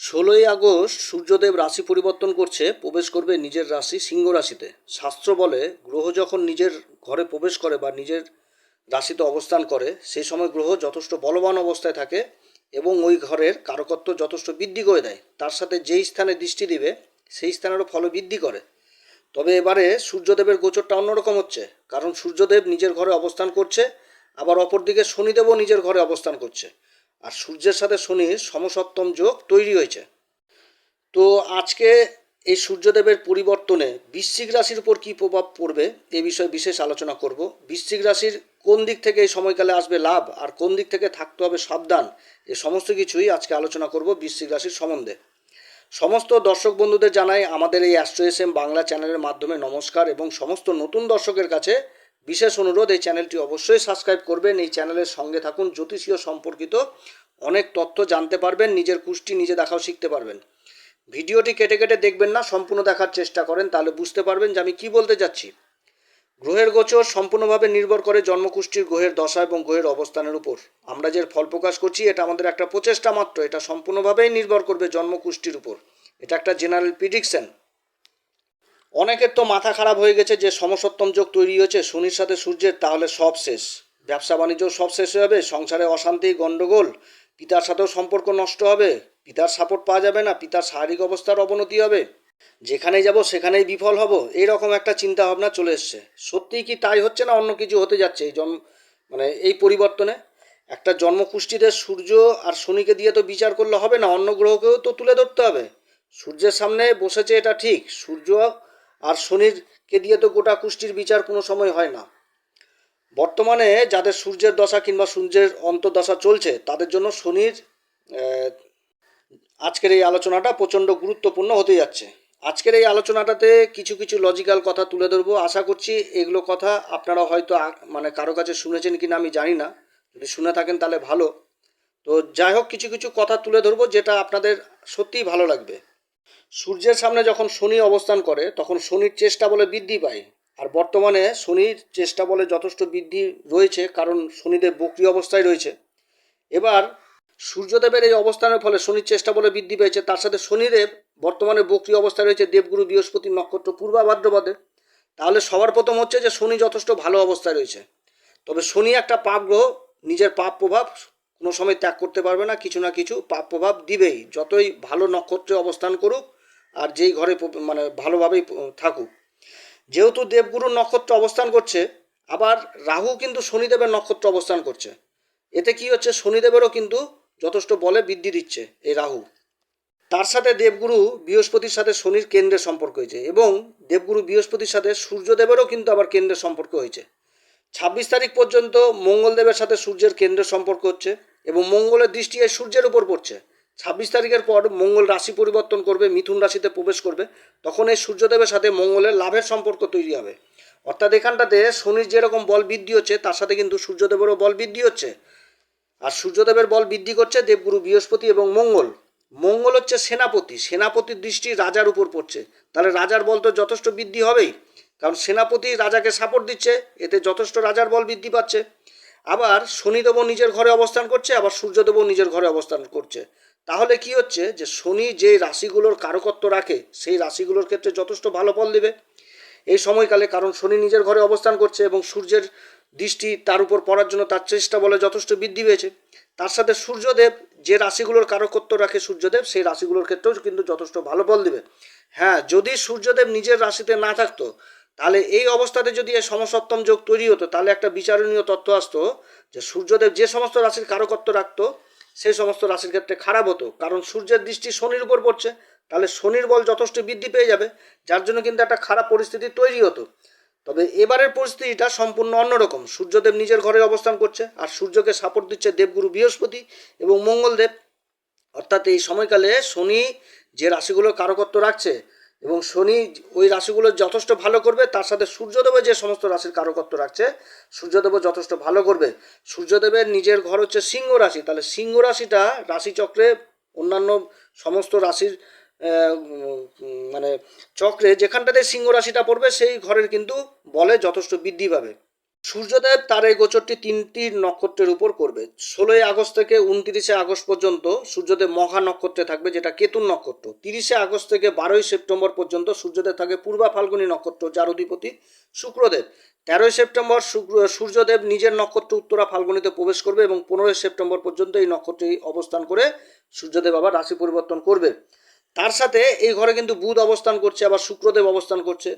ষোলোই আগস্ট সূর্যদেব রাশি পরিবর্তন করছে, প্রবেশ করবে নিজের রাশি সিংহ রাশিতে। শাস্ত্র বলে, গ্রহ যখন নিজের ঘরে প্রবেশ করে বা নিজের রাশিতে অবস্থান করে, সেই সময় গ্রহ যথেষ্ট বলবান অবস্থায় থাকে এবং ওই ঘরের কারকত্ব যথেষ্ট বৃদ্ধি করে দেয়। তার সাথে যেই স্থানে দৃষ্টি দিবে, সেই স্থানেরও ফল বৃদ্ধি করে। তবে এবারে সূর্যদেবের গোচরটা অন্যরকম হচ্ছে, কারণ সূর্যদেব নিজের ঘরে অবস্থান করছে, আবার অপরদিকে শনিদেবও নিজের ঘরে অবস্থান করছে। আর সূর্যের সাথে শনির সমসপ্তম যোগ তৈরি হয়েছে। তো আজকে এই সূর্যদেবের পরিবর্তনে বৃশ্চিক রাশির উপর কী প্রভাব পড়বে এ বিষয়ে বিশেষ আলোচনা করব। বৃশ্চিক রাশির কোন দিক থেকে এই সময়কালে আসবে লাভ আর কোন দিক থেকে থাকতে হবে সাবধান এ সমস্ত কিছুই আজকে আলোচনা করব বৃশ্চিক রাশির সম্বন্ধে। সমস্ত দর্শক বন্ধুদের জানাই আমাদের এই অ্যাস্ট্রো এস এম বাংলা চ্যানেলের মাধ্যমে নমস্কার এবং সমস্ত নতুন দর্শকের কাছে বিশেষ অনুরোধ, এই চ্যানেলটি অবশ্যই সাবস্ক্রাইব করবেন। এই চ্যানেলের সঙ্গে থাকুন, জ্যোতিষীয় সম্পর্কিত অনেক তথ্য জানতে পারবেন, নিজের কুষ্টি নিজে দেখাও শিখতে পারবেন। ভিডিওটি কেটে কেটে দেখবেন না, সম্পূর্ণ দেখার চেষ্টা করেন, তাহলে বুঝতে পারবেন যে আমি কি বলতে যাচ্ছি। গ্রহের গোচর সম্পূর্ণভাবে নির্ভর করে জন্মকুষ্ঠির গ্রহের দশা এবং গ্রহের অবস্থানের উপর। আমরা যে ফল প্রকাশ করছি, এটা আমাদের একটা প্রচেষ্টা মাত্র, এটা সম্পূর্ণভাবেই নির্ভর করবে জন্মকুষ্ঠির উপর। এটা একটা জেনারেল প্রিডিকশন। অনেকের তো মাথা খারাপ হয়ে গেছে যে সমসপ্তম যোগ তৈরি হয়েছে, শনির সাথে সূর্যের, তাহলে সব শেষ। ব্যবসা বাণিজ্য সব শেষ হয়ে যাবে, সংসারে অশান্তি গণ্ডগোল পিতার সাথেও সম্পর্ক নষ্ট হবে, পিতার সাপোর্ট পাওয়া যাবে না, পিতার শারীরিক অবস্থার অবনতি হবে, যেখানেই যাব সেখানেই বিফল হব এইরকম একটা চিন্তা ভাবনা চলে এসছে। সত্যিই কি তাই হচ্ছে না অন্য কিছু হতে যাচ্ছে এই জন্ম মানে এই পরিবর্তনে? একটা জন্মকুষ্ঠিতে সূর্য আর শনিকে দিয়ে তো বিচার করলে হবে না, অন্য গ্রহকেও তো তুলে ধরতে হবে। সূর্যের সামনে বসেছে এটা ঠিক, সূর্য আর শনিরকে দিয়ে তো গোটা কুষ্টির বিচার কোনো সময় হয় না। বর্তমানে যাদের সূর্যের দশা কিংবা সূর্যের অন্তর্দশা চলছে, তাদের জন্য শনির আজকের এই আলোচনাটা প্রচণ্ড গুরুত্বপূর্ণ হতে যাচ্ছে। আজকের এই আলোচনাটাতে কিছু কিছু লজিক্যাল কথা তুলে ধরবো। আশা করছি এগুলো কথা আপনারা হয়তো মানে কারও কাছে শুনেছেন কিনা আমি জানি না। যদি শুনে থাকেন তাহলে ভালো। তো যাই হোক, কিছু কিছু কথা তুলে ধরবো যেটা আপনাদের সত্যিই ভালো লাগবে। সূর্যের সামনে যখন শনি অবস্থান করে, তখন শনির চেষ্টা বলে বৃদ্ধি পায়। আর বর্তমানে শনির চেষ্টা বলে যথেষ্ট বৃদ্ধি রয়েছে, কারণ শনিদেব বক্রি অবস্থায় রয়েছে। এবার সূর্যদেবের এই অবস্থানের ফলে শনির চেষ্টা বলে বৃদ্ধি পেয়েছে। তার সাথে শনিদেব বর্তমানে বক্রি অবস্থায় রয়েছে, দেবগুরু, বৃহস্পতি, নক্ষত্র পূর্বা ভাদ্রপদে তাহলে সবার প্রথম হচ্ছে যে, শনি যথেষ্ট ভালো অবস্থায় রয়েছে। তবে শনি একটা পাপ গ্রহ, নিজের পাপ প্রভাব কোনো সময় ত্যাগ করতে পারবে না, কিছু না কিছু পাপ প্রভাব দিবেই। যতই ভালো নক্ষত্রে অবস্থান করুক আর যেই ঘরে মানে ভালোভাবেই থাকুক। যেহেতু দেবগুরু নক্ষত্র অবস্থান করছে, আবার রাহু কিন্তু শনিদেবের নক্ষত্র অবস্থান করছে। এতে কি হচ্ছে, শনিদেবেরও কিন্তু যথেষ্ট বলে বৃদ্ধি দিচ্ছে এই রাহু। তার সাথে দেবগুরু বৃহস্পতির সাথে শনির কেন্দ্রের সম্পর্ক হয়েছে এবং দেবগুরু বৃহস্পতির সাথে সূর্যদেবেরও কিন্তু আবার কেন্দ্রের সম্পর্ক হয়েছে। ছাব্বিশ তারিখ পর্যন্ত মঙ্গলদেবের সাথে সূর্যের কেন্দ্রের সম্পর্ক হচ্ছে। এবং মঙ্গলের দৃষ্টি এই সূর্যের উপর পড়ছে। ছাব্বিশ তারিখের পর মঙ্গল রাশি পরিবর্তন করবে, মিথুন রাশিতে প্রবেশ করবে। তখন এই সূর্যদেবের সাথে মঙ্গলের লাভের সম্পর্ক তৈরি হবে। অর্থাৎ এখানটাতে শনির যেরকম বল বৃদ্ধি হচ্ছে, তার সাথে কিন্তু সূর্যদেবেরও বল বৃদ্ধি হচ্ছে। আর সূর্যদেবের বল বৃদ্ধি করছে দেবগুরু, বৃহস্পতি এবং মঙ্গল। মঙ্গল হচ্ছে সেনাপতি। সেনাপতির দৃষ্টি রাজার উপর পড়ছে। তাহলে রাজার বল তো যথেষ্ট বৃদ্ধি হবেই। কারণ সেনাপতি রাজাকে সাপোর্ট দিচ্ছে, এতে যথেষ্ট রাজার বল বৃদ্ধি পাচ্ছে। আবার শনিদেবও নিজের ঘরে অবস্থান করছে, আবার সূর্যদেবও নিজের ঘরে অবস্থান করছে। তাহলে কি হচ্ছে যে শনি যে রাশিগুলোর কারকত্ব রাখে, সেই রাশিগুলোর ক্ষেত্রে যথেষ্ট ভালো ফল দেবে। এই সময়কালে কারণ শনি নিজের ঘরে অবস্থান করছে এবং সূর্যের দৃষ্টি তার উপর পড়ার জন্য তার চেষ্টা বলে যথেষ্ট বৃদ্ধি পেয়েছে। তার সাথে সূর্যদেব যে রাশিগুলোর কারকত্ব রাখে সূর্যদেব, সেই রাশিগুলোর ক্ষেত্রেও কিন্তু যথেষ্ট ভালো ফল দেবে। হ্যাঁ যদি সূর্যদেব নিজের রাশিতে না থাকতো তাহলে এই অবস্থাতে যদি এই সমসপ্তম যোগ তৈরি হতো, তাহলে একটা বিচারণীয় তত্ত্ব আসতো যে সূর্যদেব যে সমস্ত রাশির কারকত্ব রাখতো, সেই সমস্ত রাশির ক্ষেত্রে খারাপ হতো। কারণ সূর্যের দৃষ্টি শনির উপর পড়ছে, তাহলে শনির বল যথেষ্ট বৃদ্ধি পেয়ে যাবে, যার জন্য কিন্তু একটা খারাপ পরিস্থিতি তৈরি হতো। তবে এবারের পরিস্থিতিটা সম্পূর্ণ অন্যরকম। সূর্যদেব নিজের ঘরে অবস্থান করছে, আর সূর্যকে সাপোর্ট দিচ্ছে দেবগুরু বৃহস্পতি এবং মঙ্গলদেব। অর্থাৎ এই সময়কালে শনি যে রাশিগুলো কারকত্ব রাখছে এবং শনি ওই রাশিগুলো যথেষ্ট ভালো করবে, তার সাথে সূর্যদেবের যে সমস্ত রাশির কারকত্ব রাখছে সূর্যদেবও যথেষ্ট ভালো করবে। সূর্যদেবের নিজের ঘর হচ্ছে সিংহ রাশি, তাহলে সিংহ রাশিটা রাশিচক্রে অন্যান্য সমস্ত রাশির মানে চক্রে যেখানটাতে সিংহ রাশিটা পড়বে, সেই ঘরের কিন্তু বলে যথেষ্ট বৃদ্ধি পাবে। সূর্যদেব তার এই গোচরটি তিনটি নক্ষত্রের উপর করবে। ষোলোই আগস্ট থেকে উনত্রিশে আগস্ট পর্যন্ত সূর্যদেব মহা নক্ষত্রে থাকবে, যেটা কেতুন নক্ষত্র। তিরিশে আগস্ট থেকে বারোই সেপ্টেম্বর পর্যন্ত সূর্যদেব থাকে পূর্বা ফাল্গুনী নক্ষত্র, যার অধিপতি শুক্রদেব। তেরোই সেপ্টেম্বর সূর্যদেব নিজের নক্ষত্র উত্তরা ফাল্গুনীতে প্রবেশ করবে এবং পনেরোই সেপ্টেম্বর পর্যন্ত এই নক্ষত্রে অবস্থান করে সূর্যদেব আবার রাশি পরিবর্তন করবে। তার সাথে এই ঘরে কিন্তু বুধ অবস্থান করছে, আবার শুক্রদেব অবস্থান করছে।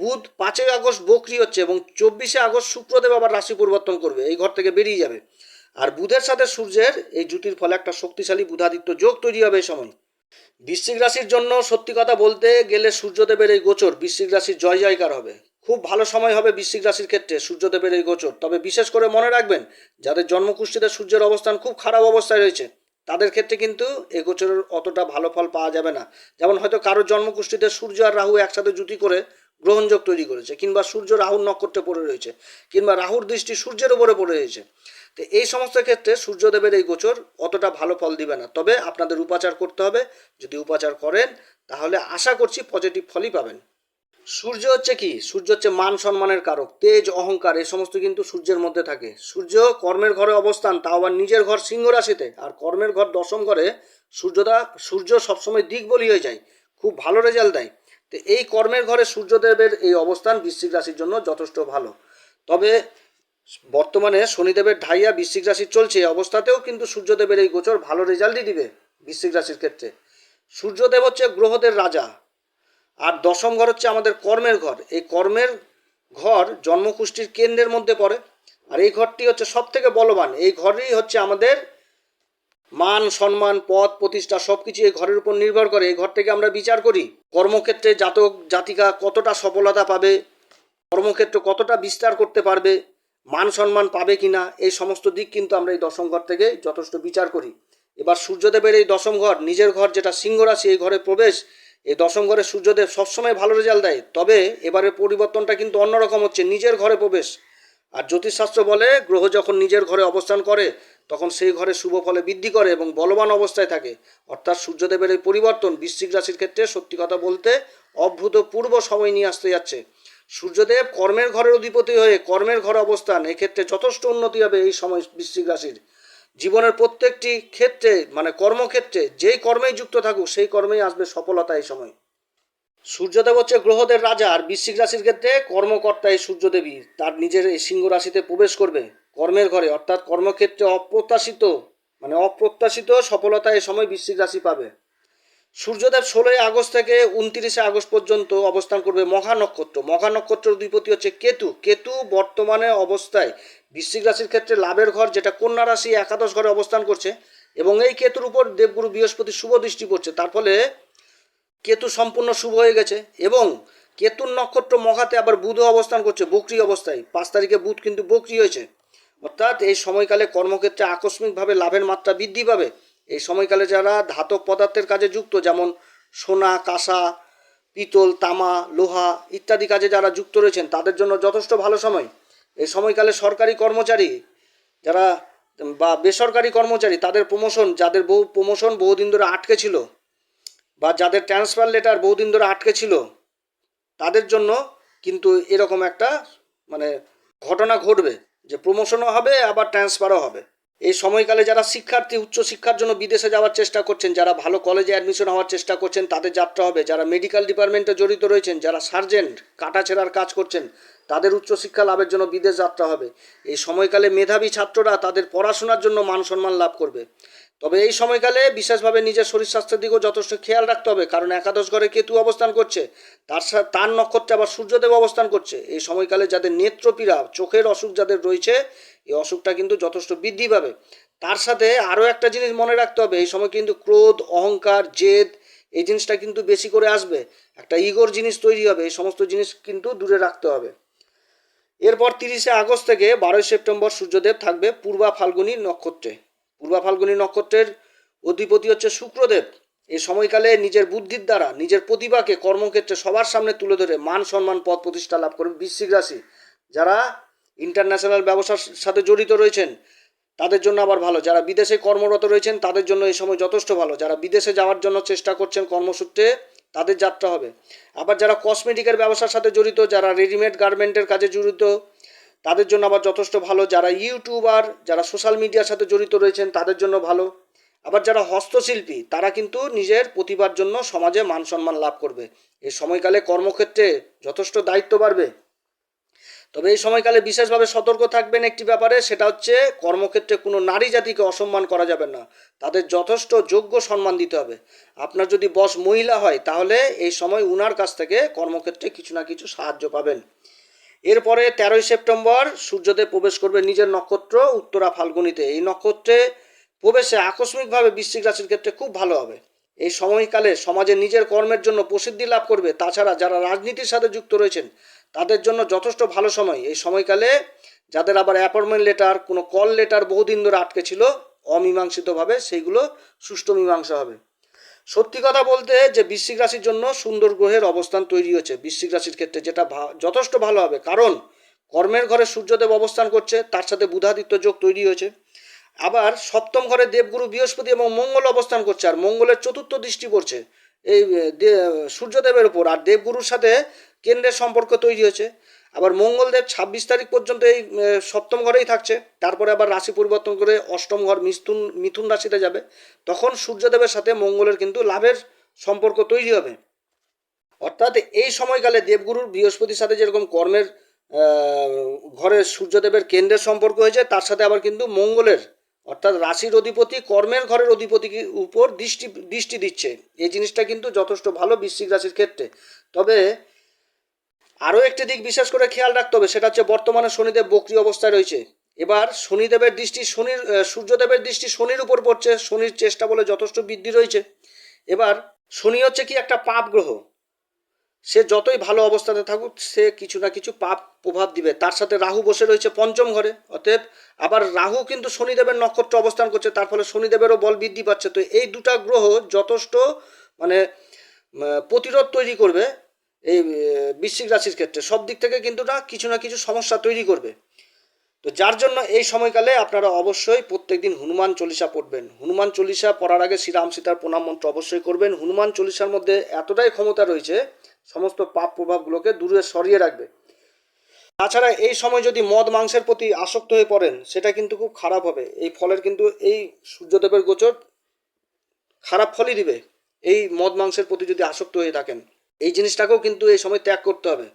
বুধ পাঁচই আগস্ট বকরি হচ্ছে এবং চব্বিশে আগস্ট শুক্রদেব আবার রাশি পরিবর্তন করবে। এই ঘর থেকে বেরিয়ে যাবে। আর বুধের সাথে সূর্যের এই জুতির ফলে একটা শক্তিশালী বুধাদিত্য যোগ তৈরি হবে এই সময়। বৃশ্চিক রাশির জন্য সত্যি কথা বলতে গেলে সূর্যদেবের এই গোচর বৃশ্চিক রাশির জয় জয়কার হবে। খুব ভালো সময় হবে বৃশ্চিক রাশির ক্ষেত্রে সূর্যদেবের এই গোচর। তবে বিশেষ করে মনে রাখবেন, যাদের জন্মকুষ্ঠিতে সূর্যের অবস্থান খুব খারাপ অবস্থায় রয়েছে, তাদের ক্ষেত্রে কিন্তু এই গোচরের অতটা ভালো ফল পাওয়া যাবে না। যেমন হয়তো কারোর জন্মকুষ্ঠিতে সূর্য আর রাহু একসাথে জুতি করে গ্রহণযোগ তৈরি করেছে, কিংবা সূর্য রাহুর নক্ষত্রে পড়ে রয়েছে, কিংবা রাহুর দৃষ্টি সূর্যের উপরে পড়ে রয়েছে। তো এই সমস্ত ক্ষেত্রে সূর্যদেবের এই গোচর অতটা ভালো ফল দিবে না। তবে আপনাদের উপাচার করতে হবে। যদি উপাচার করেন, তাহলে আশা করছি পজিটিভ ফলই পাবেন। সূর্য হচ্ছে কি? সূর্য হচ্ছে মান সম্মানের কারক, তেজ, অহংকার, এই সমস্ত কিন্তু সূর্যের মধ্যে থাকে। সূর্য কর্মের ঘরে অবস্থান, তাও আবার নিজের ঘর সিংহ রাশিতে। আর কর্মের ঘর দশম ঘরে সূর্যদা সূর্য সবসময় দিক বলি হয়ে যায়, খুব ভালো রেজাল্ট দেয়। তো এই কর্মের ঘরে সূর্যদেবের এই অবস্থান বৃশ্চিক রাশির জন্য যথেষ্ট ভালো। তবে বর্তমানে শনিদেবের ঢাইয়া বৃশ্চিক রাশির চলছে, এই অবস্থাতেও কিন্তু সূর্যদেবের এই গোচর ভালো রেজাল্টই দিবে বৃশ্চিক রাশির ক্ষেত্রে। সূর্যদেব হচ্ছে গ্রহদের রাজা, আর দশম ঘর হচ্ছে আমাদের কর্মের ঘর। এই কর্মের ঘর জন্মকুষ্ঠির কেন্দ্রের মধ্যে পড়ে, আর এই ঘরটি হচ্ছে সব থেকে বলবান। এই ঘরই হচ্ছে আমাদের মান, সম্মান পদ প্রতিষ্ঠা সব কিছু এই ঘরের উপর নির্ভর করে। এই ঘর থেকে আমরা বিচার করি, কর্মক্ষেত্রে জাতক, জাতিকা কতটা সফলতা পাবে, কর্মক্ষেত্র কতটা বিস্তার করতে পারবে, মান, সম্মান পাবে কিনা, এই সমস্ত দিক কিন্তু আমরা এই দশম ঘর থেকে যথেষ্ট বিচার করি। এবার সূর্যদেবের এই দশম ঘর, নিজের ঘর যেটা সিংহ রাশি, এই ঘরে প্রবেশ, এই দশম ঘরে সূর্যদেব সবসময় ভালো রেজাল্ট দেয়। তবে এবারের পরিবর্তনটা কিন্তু অন্যরকম হচ্ছে, নিজের ঘরে প্রবেশ। আর জ্যোতিষশাস্ত্র বলে, গ্রহ যখন নিজের ঘরে অবস্থান করে তখন সেই ঘরে শুভ ফলে বৃদ্ধি করে এবং বলবান অবস্থায় থাকে। অর্থাৎ সূর্যদেবের এই পরিবর্তন বৃশ্চিক রাশির ক্ষেত্রে সত্যি কথা বলতে অভূতপূর্ব সময় নিয়ে আসতে যাচ্ছে। সূর্যদেব কর্মের ঘরের অধিপতি হয়ে কর্মের ঘরে অবস্থান, এক্ষেত্রে যথেষ্ট উন্নতি হবে এই সময় বৃশ্চিক রাশির। জীবনের প্রত্যেকটি ক্ষেত্রে মানে কর্মক্ষেত্রে, যেই কর্মেই যুক্ত থাকুক, সেই কর্মেই আসবে সফলতা এই সময়। সূর্যদেব হচ্ছে গ্রহদের রাজা, আর বৃশ্চিক রাশির ক্ষেত্রে কর্মকর্তা এই সূর্যদেবী। তার নিজের এই সিংহ রাশিতে প্রবেশ করবে। কর্মের ঘরে, অর্থাৎ কর্মক্ষেত্রে অপ্রত্যাশিত মানে অপ্রত্যাশিত সফলতা এই সময় বৃশ্চিক রাশি পাবে। সূর্যদেব ষোলোই আগস্ট থেকে উনত্রিশে আগস্ট পর্যন্ত অবস্থান করবে মহা নক্ষত্র। মহা নক্ষত্রের অধিপতি হচ্ছে কেতু। কেতু বর্তমানে অবস্থায় বৃশ্চিক রাশির ক্ষেত্রে লাভের ঘর, যেটা কন্যা রাশি একাদশ ঘরে অবস্থান করছে এবং এই কেতুর উপর দেবগুরু বৃহস্পতি শুভ দৃষ্টি পড়ছে। তার ফলে কেতু সম্পূর্ণ শুভ হয়ে গেছে এবং কেতুর নক্ষত্র মহাতে আবার বুধও অবস্থান করছে বকরি অবস্থায়। পাঁচ তারিখে বুধ কিন্তু বকরি হয়েছে। অর্থাৎ এই সময়কালে কর্মক্ষেত্রে আকস্মিকভাবে লাভের মাত্রা বৃদ্ধি পাবে। এই সময়কালে যারা ধাতব পদার্থের কাজে যুক্ত, যেমন সোনা, কাঁসা, পিতল, তামা, লোহা ইত্যাদি কাজে যারা যুক্ত রয়েছেন, তাদের জন্য যথেষ্ট ভালো সময়। এই সময়কালে সরকারি কর্মচারী যারা বা বেসরকারি কর্মচারী, তাদের প্রমোশন যাদের বহু প্রমোশন বহুদিন ধরে আটকে ছিল বা যাদের ট্রান্সফার লেটার বহুদিন ধরে আটকে ছিল, তাদের জন্য কিন্তু এরকম একটা মানে ঘটনা ঘটবে। যে প্রমোশনও হবে, আবার ট্রান্সফারও হবে। এই সময়কালে যারা শিক্ষার্থী, উচ্চ শিক্ষার জন্য বিদেশে যাওয়ার চেষ্টা করছেন, যারা ভালো কলেজে অ্যাডমিশন হওয়ার চেষ্টা করছেন, তাদের যাত্রা হবে। যারা মেডিকেল ডিপার্টমেন্টে জড়িত রয়েছেন, যারা সার্জেন্ট কাটাছেড়ার কাজ করছেন, তাদের উচ্চশিক্ষা লাভের জন্য বিদেশ যাত্রা হবে। এই সময়কালে মেধাবী ছাত্ররা তাদের পড়াশোনার জন্য মান সম্মান লাভ করবে। তবে এই সময়কালে বিশেষভাবে নিজের শরীর স্বাস্থ্যের দিকেও যথেষ্ট খেয়াল রাখতে হবে, কারণ একাদশ ঘরে কেতু অবস্থান করছে? তার তার নক্ষত্রে আবার সূর্যদেব অবস্থান করছে। এই সময়কালে যাদের নেত্রপীড়া, চোখের অসুখ যাদের রয়েছে, এই অসুখটা কিন্তু যথেষ্ট বৃদ্ধি পাবে। তার সাথে আরও একটা জিনিস মনে রাখতে হবে, এই সময় কিন্তু ক্রোধ, অহংকার, জেদ, এই জিনিসটা কিন্তু বেশি করে আসবে। একটা ইগোর জিনিস তৈরি হবে, এই সমস্ত জিনিস কিন্তু দূরে রাখতে হবে। এরপর তিরিশে আগস্ট থেকে বারোই সেপ্টেম্বর সূর্যদেব থাকবে পূর্বা ফাল্গুনী নক্ষত্রে। পূর্বা ফাল্গুনী নক্ষত্রের অধিপতি হচ্ছে শুক্রদেব। এই সময়কালে নিজের বুদ্ধির দ্বারা, নিজের প্রতিভাকে কর্মক্ষেত্রে সবার সামনে তুলে ধরে মান সম্মান, পদ প্রতিষ্ঠা লাভ করবে বৃশ্চিক রাশি। যারা ইন্টারন্যাশনাল ব্যবসার সাথে জড়িত রয়েছেন, তাদের জন্য আবার ভালো। যারা বিদেশে কর্মরত রয়েছেন, তাদের জন্য এই সময় যথেষ্ট ভালো। যারা বিদেশে যাওয়ার জন্য চেষ্টা করছেন কর্মসূত্রে, তাদের যাত্রা হবে। আবার যারা কসমেটিকের ব্যবসার সাথে জড়িত, যারা রেডিমেড গার্মেন্টের কাজে জড়িত তাদের জন্য আবার যথেষ্ট ভালো। যারা ইউটিউবার, যারা সোশ্যাল মিডিয়ার সাথে জড়িত রয়েছেন, তাদের জন্য ভালো। আবার যারা হস্তশিল্পী, তারা কিন্তু নিজের প্রতিভার জন্য সমাজে মান সম্মান লাভ করবে। এই সময়কালে কর্মক্ষেত্রে যথেষ্ট দায়িত্ব বাড়বে। তবে এই সময়কালে বিশেষভাবে সতর্ক থাকবেন একটি ব্যাপারে, সেটা হচ্ছে কর্মক্ষেত্রে কোনো নারী জাতিকে অসম্মান করা যাবে না। তাদের যথেষ্ট যোগ্য সম্মান দিতে হবে। আপনার যদি বস মহিলা হয়, তাহলে এই সময় উনার কাছ থেকে কর্মক্ষেত্রে কিছু না কিছু সাহায্য পাবেন। এরপরে তেরোই সেপ্টেম্বর সূর্যদেব প্রবেশ করবে নিজের নক্ষত্র উত্তরা ফাল্গুনিতে। এই নক্ষত্রে প্রবেশে আকস্মিকভাবে বৃশ্চিক রাশির ক্ষেত্রে খুব ভালো হবে। এই সময়কালে সমাজে নিজের কর্মের জন্য প্রসিদ্ধি লাভ করবে। তাছাড়া যারা রাজনীতির সাথে যুক্ত রয়েছেন, তাদের জন্য যথেষ্ট ভালো সময়। এই সময়কালে যাদের আবার অ্যাপয়েন্টমেন্ট লেটার, কোনো কল লেটার বহুদিন ধরে আটকে ছিল, অমীমাংসিতভাবে সেইগুলো সুষ্ঠু মীমাংসা হবে। সত্যি কথা বলতে যে বৃশ্চিক রাশির জন্য সুন্দর গ্রহের অবস্থান তৈরি হয়েছে। বৃশ্চিক রাশির ক্ষেত্রে যেটা যথেষ্ট ভালো হবে। কারণ কর্মের ঘরে সূর্যদেব অবস্থান করছে, তার সাথে বুধাদিত্য যোগ তৈরি হয়েছে। আবার সপ্তম ঘরে দেবগুরু বৃহস্পতি এবং মঙ্গল অবস্থান করছে, আর মঙ্গলের চতুর্থ দৃষ্টি পড়ছে এই সূর্যদেবের উপর। আর দেবগুরুর সাথে কেন্দ্রের সম্পর্ক তৈরি হয়েছে। আবার মঙ্গলদেব ছাব্বিশ তারিখ পর্যন্ত এই সপ্তম ঘরেই থাকছে। তারপরে আবার রাশি পরিবর্তন করে অষ্টম ঘর মিথুন মিথুন রাশিতে যাবে। তখন সূর্যদেবের সাথে মঙ্গলের কিন্তু লাভের সম্পর্ক তৈরি হবে। অর্থাৎ এই সময়কালে দেবগুরুর বৃহস্পতির সাথে যেরকম কর্মের ঘরে সূর্যদেবের কেন্দ্রের সম্পর্ক হয়েছে, তার সাথে আবার কিন্তু মঙ্গলের, অর্থাৎ রাশির অধিপতি কর্মের ঘরের অধিপতি উপর দৃষ্টি দৃষ্টি দিচ্ছে। এই জিনিসটা কিন্তু যথেষ্ট ভালো বৃশ্চিক রাশির ক্ষেত্রে। তবে আরও একটি দিক বিশেষ করে খেয়াল রাখতে হবে, সেটা হচ্ছে বর্তমানে শনিদেব বক্রি অবস্থায় রয়েছে। এবার শনিদেবের দৃষ্টি শনির সূর্যদেবের দৃষ্টি শনির উপর পড়ছে, শনির চেষ্টা বলে যথেষ্ট বৃদ্ধি রয়েছে। এবার শনি হচ্ছে কি একটা পাপ গ্রহ। সে যতই ভালো অবস্থাতে থাকুক, সে কিছু না কিছু পাপ প্রভাব দিবে। তার সাথে রাহু বসে রয়েছে পঞ্চম ঘরে। অতএব আবার রাহু কিন্তু শনিদেবের নক্ষত্র অবস্থান করছে, তার ফলে শনিদেবেরও বল বৃদ্ধি পাচ্ছে। তো এই দুটা গ্রহ যথেষ্ট মানে প্রতিরোধ তৈরি করবে। এই বৃশ্চিক রাশির ক্ষেত্রে সব দিক থেকে কিন্তু না কিছু না কিছু সমস্যা তৈরি করবে। তো যার জন্য এই সময়কালে আপনারা অবশ্যই প্রত্যেকদিন হনুমান চল্লিশা পড়বেন। হনুমান চল্লিশা পড়ার আগে শ্রীরাম সীতার প্রণাম মন্ত্র অবশ্যই করবেন। হনুমান চল্লিশার মধ্যে এতটাই ক্ষমতা রয়েছে, সমস্ত পাপ প্রভাবগুলোকে দূরে সরিয়ে রাখবে। তাছাড়া এই সময় যদি মদ মাংসের প্রতি আসক্ত হয়ে পড়েন, সেটা কিন্তু খুব খারাপ হবে। এই ফলের কিন্তু এই সূর্যদেবের গোচর খারাপ ফলই দিবে। এই মদ মাংসের প্রতি যদি আসক্ত হয়ে থাকেন এই জিনিসটাকেও কিন্তু এই সময় ত্যাগ করতে হবে।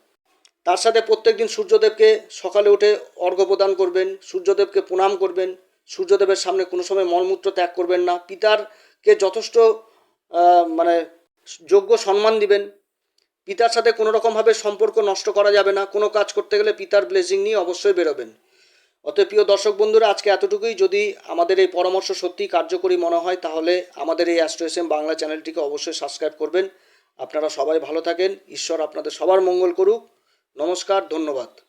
তার সাথে প্রত্যেকদিন সূর্যদেবকে সকালে উঠে অর্ঘ্য প্রদান করবেন, সূর্যদেবকে প্রণাম করবেন, সূর্যদেবের সামনে কোনো সময় মলমূত্র ত্যাগ করবেন না, পিতারকে যথেষ্ট মানে যোগ্য সম্মান দিবেন। পিতার সাথে কোনো রকমভাবে সম্পর্ক নষ্ট করা যাবে না, কোনো কাজ করতে গেলে পিতার ব্লেসিং নিয়ে অবশ্যই বেরোবেন। অতএব প্রিয় দর্শক বন্ধুরা, আজকে এতটুকুই। যদি আমাদের এই পরামর্শ সত্যিই কার্যকরী মনে হয়, তাহলে আমাদের এই অ্যাস্ট্রো এস এম বাংলা চ্যানেলটিকে অবশ্যই সাবস্ক্রাইব করবেন। আপনারা সবাই ভালো থাকেন। ঈশ্বর আপনাদের সবার মঙ্গল করুক। নমস্কার ধন্যবাদ।